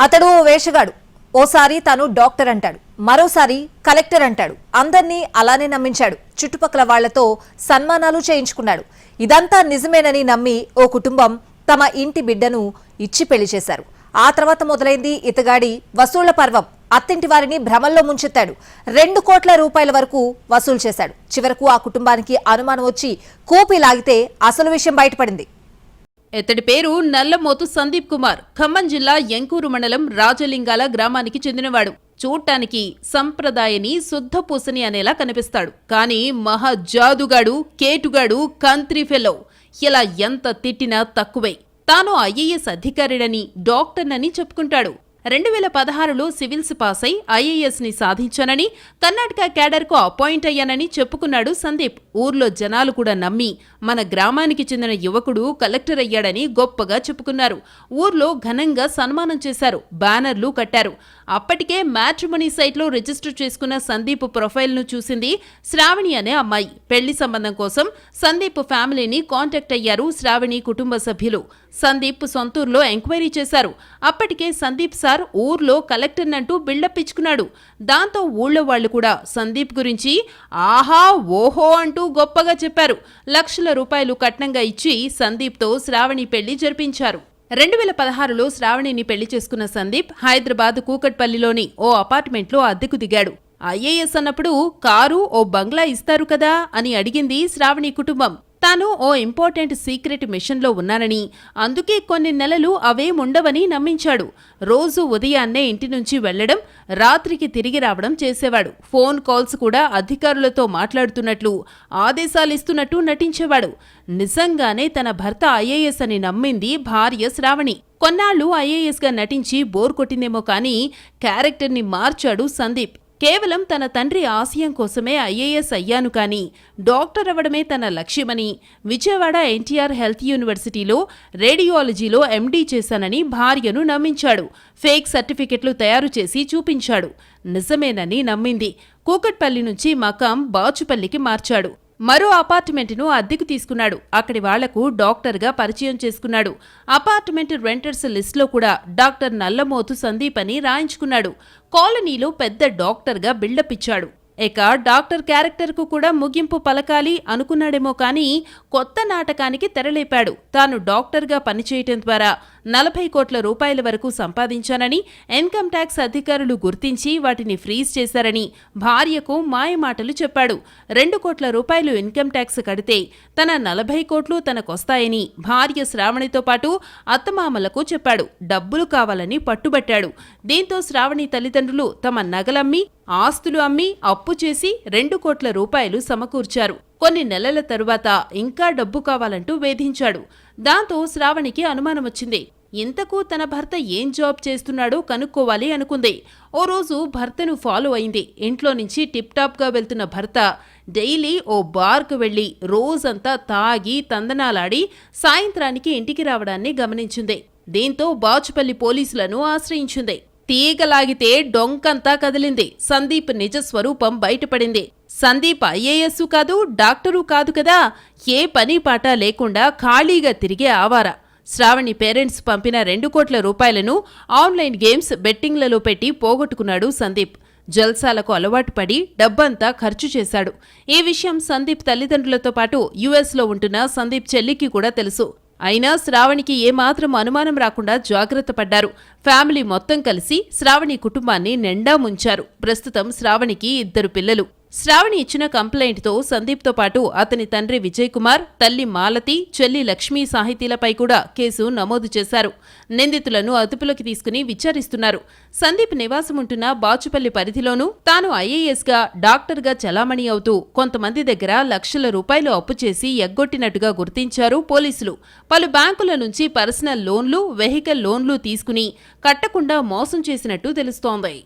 అతడు ఓ వేషగాడు. ఓసారి తను డాక్టర్ అంటాడు. మరోసారి కలెక్టర్ అంటాడు. అందర్నీ అలానే నమ్మించాడు. చుట్టుపక్కల వాళ్ళతో సన్మానాలు చేయించుకున్నాడు. ఇదంతా నిజమేనని నమ్మి ఓ కుటుంబం తమ ఇంటి బిడ్డను ఇచ్చి పెళ్ళి చేశారు. ఆ తర్వాత మొదలైంది ఇతగాడి వసూళ్ళ పర్వం. అత్తింటి వారిని భ్రమల్లో ముంచెత్తాడు. రెండు కోట్ల రూపాయల వరకు వసూలు చేశాడు. చివరకు ఆ కుటుంబానికి అనుమానం వచ్చి కూపి లాగితే అసలు విషయం బయటపడింది. ఇతడి పేరు నల్లమోతు సందీప్ కుమార్. ఖమ్మం జిల్లా ఎంకూరు మండలం రాజలింగాల గ్రామానికి చెందినవాడు. చూడటానికి సంప్రదాయని శుద్ధపూసని అనేలా కనిపిస్తాడు. కానీ మహా జాదుగాడు కేటుగాడు కంత్రి ఫెలో. ఇలా ఎంత తిట్టినా తక్కువే. తాను ఐఏఎస్ అధికారిడని డాక్టర్నని చెప్పుకుంటాడు. రెండు వేల పదహారులో సివిల్స్ పాస్ అయి ఐఏఎస్ని సాధించానని కర్ణాటక క్యాడర్కు అపాయింట్ అయ్యానని చెప్పుకున్నాడు సందీప్. ఊర్లో జనాలు కూడా నమ్మి మన గ్రామానికి చెందిన యువకుడు కలెక్టర్ అయ్యాడని గొప్పగా చెప్పుకున్నారు. ఊర్లో ఘనంగా సన్మానం చేశారు బ్యానర్లు కట్టారు. అప్పటికే మ్యాట్రిమనీ సైట్లో రిజిస్టర్ చేసుకున్న సందీప్ ప్రొఫైల్ను చూసింది శ్రావణి అనే అమ్మాయి. పెళ్ళి సంబంధం కోసం సందీప్ ఫ్యామిలీని కాంటాక్ట్ అయ్యారు శ్రావణి కుటుంబ సభ్యులు. సందీప్ సొంతూరులో ఎంక్వైరీ చేశారు. అప్పటికే సందీప్ సార్ ఊర్లో కలెక్టర్నంటూ బిల్డప్ ఇచ్చుకున్నాడు. దాంతో ఊళ్ళో వాళ్ళు కూడా సందీప్ గురించి ఆహా ఓహో అంటూ గొప్పగా చెప్పారు. లక్షల రూపాయలు కట్నంగా ఇచ్చి సందీప్తో శ్రావణి పెళ్ళి జరిపించారు. రెండు వేల పదహారులో శ్రావణిని పెళ్ళి చేసుకున్న సందీప్ హైదరాబాద్ కూకట్పల్లిలోని ఓ అపార్ట్మెంట్లో అద్దెకు దిగాడు. ఐఏఎస్ అన్నప్పుడు కారు ఓ బంగ్లా ఇస్తారు కదా అని అడిగింది శ్రావణి కుటుంబం. తాను ఓ ఇంపార్టెంట్ సీక్రెట్ మిషన్లో ఉన్నానని అందుకే కొన్ని నెలలు అవేముండవని నమ్మించాడు. రోజు ఉదయాన్నే ఇంటి నుంచి వెళ్ళడం రాత్రికి తిరిగి రావడం చేసేవాడు. ఫోన్ కాల్స్ కూడా అధికారులతో మాట్లాడుతున్నట్లు ఆదేశాలిస్తున్నట్టు నటించేవాడు. నిజంగానే తన భర్త ఐఏఎస్ అని నమ్మింది భార్య శ్రావణి. కొన్నాళ్ళు ఐఏఎస్గా నటించి బోర్ కొట్టిందేమో కానీ క్యారెక్టర్ని మార్చాడు సందీప్. కేవలం తన తండ్రి ఆశయం కోసమే ఐఏఎస్ అయ్యాను కానీ డాక్టర్ అవ్వడమే తన లక్ష్యమని విజయవాడ ఎన్టీఆర్ హెల్త్ యూనివర్సిటీలో రేడియాలజీలో ఎండీ చేశానని భార్యను నమ్మించాడు. ఫేక్ సర్టిఫికెట్లు తయారు చేసి చూపించాడు. నిజమేనని నమ్మింది. కూకట్పల్లి నుంచి మకాం బాచుపల్లికి మార్చాడు. మరో అపార్ట్మెంట్ను అద్దెకు తీసుకున్నాడు. అక్కడి వాళ్ళకు డాక్టర్గా పరిచయం చేసుకున్నాడు. అపార్ట్మెంట్ రెంటర్స్ లిస్టులో కూడా డాక్టర్ నల్లమోతు సందీప్ అని రాయించుకున్నాడు. కాలనీలో పెద్ద డాక్టర్గా బిల్డప్ ఇచ్చాడు. ఇక డాక్టర్ క్యారెక్టర్కు కూడా ముగింపు పలకాలి అనుకున్నాడేమో కానీ కొత్త నాటకానికి తెరలేపాడు. తాను డాక్టర్గా పనిచేయటం ద్వారా నలభై కోట్ల రూపాయల వరకు సంపాదించానని ఇన్కమ్ ట్యాక్స్ అధికారులు గుర్తించి వాటిని ఫ్రీజ్ చేశారని భార్యకు మాయమాటలు చెప్పాడు. రెండు కోట్ల రూపాయలు ఇన్కమ్ ట్యాక్స్ కడితే తన నలభై కోట్లు తనకొస్తాయని భార్య శ్రావణితో పాటు అత్తమామలకు చెప్పాడు. డబ్బులు కావాలని పట్టుబట్టాడు. దీంతో శ్రావణి తల్లిదండ్రులు తమ నగలమ్మి ఆస్తులు అమ్మి అప్పు చేసి రెండు కోట్ల రూపాయలు సమకూర్చారు. కొన్ని నెలల తరువాత ఇంకా డబ్బు కావాలంటూ వేధించాడు. దాంతో శ్రావణికి అనుమానం వచ్చింది ఇంతకు తన భర్త ఏం జాబ్ చేస్తున్నాడో కనుక్కోవాలి అనుకుంది. ఓ రోజు భర్తను ఫాలో అయింది. ఇంట్లో నుంచి టిప్టాప్గా వెళ్తున్న భర్త డైలీ ఓ బార్కు వెళ్ళి రోజంతా తాగి తందనాలాడి సాయంత్రానికి ఇంటికి రావడాన్ని గమనించింది. దీంతో బాచుపల్లి పోలీసులను ఆశ్రయించింది. తీగలాగితే డొంకంతా కదిలింది. సందీప్ నిజ స్వరూపం బయటపడింది. సందీప్ ఐఏఎస్ కాదు డాక్టరు కాదు కదా. ఏ పని పాట లేకుండా ఖాళీగా తిరిగే ఆవారా. శ్రావణి పేరెంట్స్ పంపిన రెండు కోట్ల రూపాయలను ఆన్లైన్ గేమ్స్ బెట్టింగ్లలో పెట్టి పోగొట్టుకున్నాడు సందీప్. జల్సాలకు అలవాటు పడి డబ్బంతా ఖర్చు చేశాడు. ఈ విషయం సందీప్ తల్లిదండ్రులతో పాటు యుఎస్లో ఉంటున్న సందీప్ చెల్లికి కూడా తెలుసు. అయినా శ్రావణికి ఏమాత్రం అనుమానం రాకుండా జాగ్రత్త పడ్డారు. ఫ్యామిలీ మొత్తం కలిసి శ్రావణి కుటుంబాన్ని నిండా ముంచారు. ప్రస్తుతం శ్రావణికి ఇద్దరు పిల్లలు. శ్రావణి ఇచ్చిన కంప్లైంట్తో సందీప్తో పాటు అతని తండ్రి విజయ్ కుమార్ తల్లి మాలతి చెల్లి లక్ష్మీ సాహితీలపై కూడా కేసు నమోదు చేశారు. నిందితులను అదుపులోకి తీసుకుని విచారిస్తున్నారు. సందీప్ నివాసం ఉంటున్న బాచుపల్లి పరిధిలోనూ తాను ఐఏఎస్గా డాక్టర్గా చలామణి అవుతూ కొంతమంది దగ్గర లక్షల రూపాయలు అప్పు చేసి ఎగ్గొట్టినట్టుగా గుర్తించారు పోలీసులు. పలు బ్యాంకుల నుంచి పర్సనల్ లోన్లు వెహికల్ లోన్లు తీసుకుని కట్టకుండా మోసం చేసినట్టు తెలుస్తోంది.